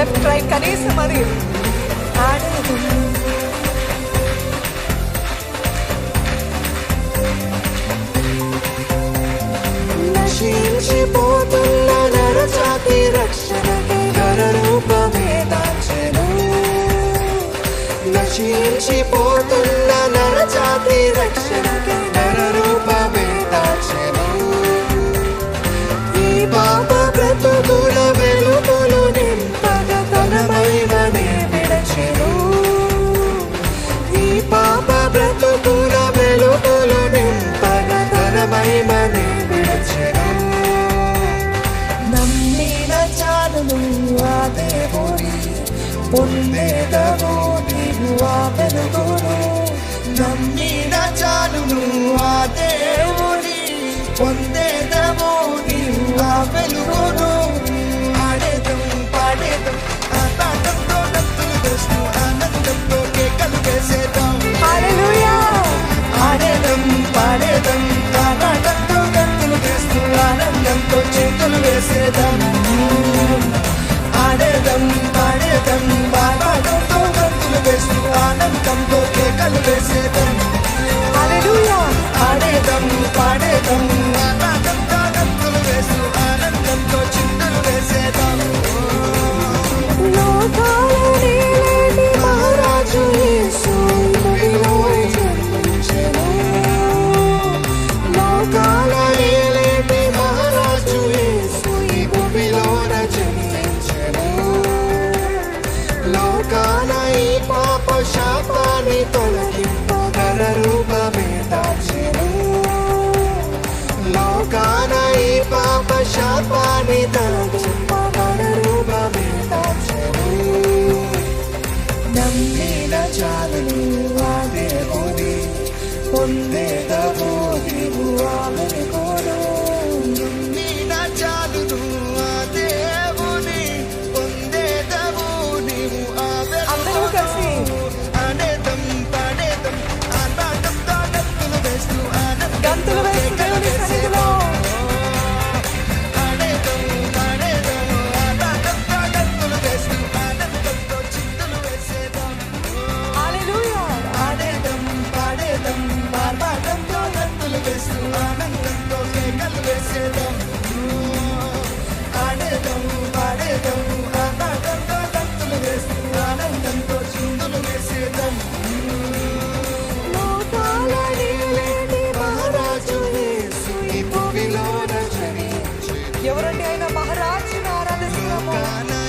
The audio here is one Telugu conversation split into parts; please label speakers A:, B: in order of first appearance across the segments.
A: లెఫ్ట్ రైట్ కనీసం అది. ఆడేదం
B: నశించిపోతున్న నరజాతి రక్షణకై నరరూపమే దాచెను నశించిపోతున్న నరజాతి దేవుని పొందేదవు నీవు ఆ వెలుగును నమ్మిన చాలును ఆ దేవుని పొందేదవు నీవు ఆ వెలుగును ఆడేదం పాడేదం ఆటాటంతో డబ్బులు వేస్తూ ఆనందంతో కేకలు వేసేద్దాం
A: హల్లెలూయా
B: ఆడేదం పాడేదం ఆటాటంతో గంతులు వేస్తూ ఆనందంతో చేతులు వేసేద్దాం
A: లోకాల
B: ఈ పాప శాపాన్ని తొలగింప నర రూపమే దాచెను. లోకాల ఈ పాప శాపాన్ని తొలగింప నర రూపమే దాచెను. నమ్మిన చాలును ఆ దేవుని పొందేదవు
A: ఎవరండి ఆయన? మహారాజును ఆరాధిస్తున్నాము.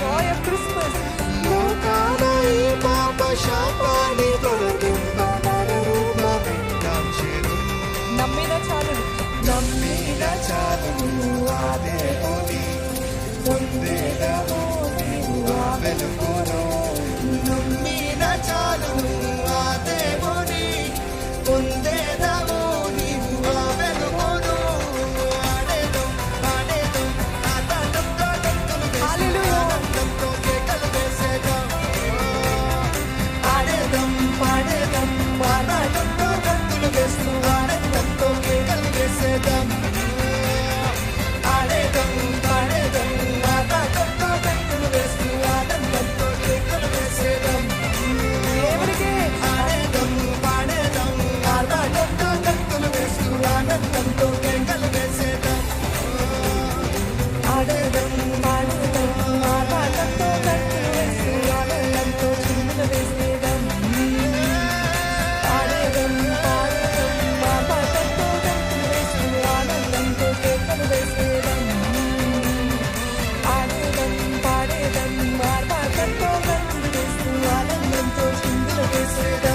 A: Joy of Christmas.
B: లోకాన ఈ పాప శాపాన్ని తొలగింప నర రూపమే
A: నమ్మిన
B: నమ్మిన ఆ దేవుని నీవు ఆ వెలుగును Consider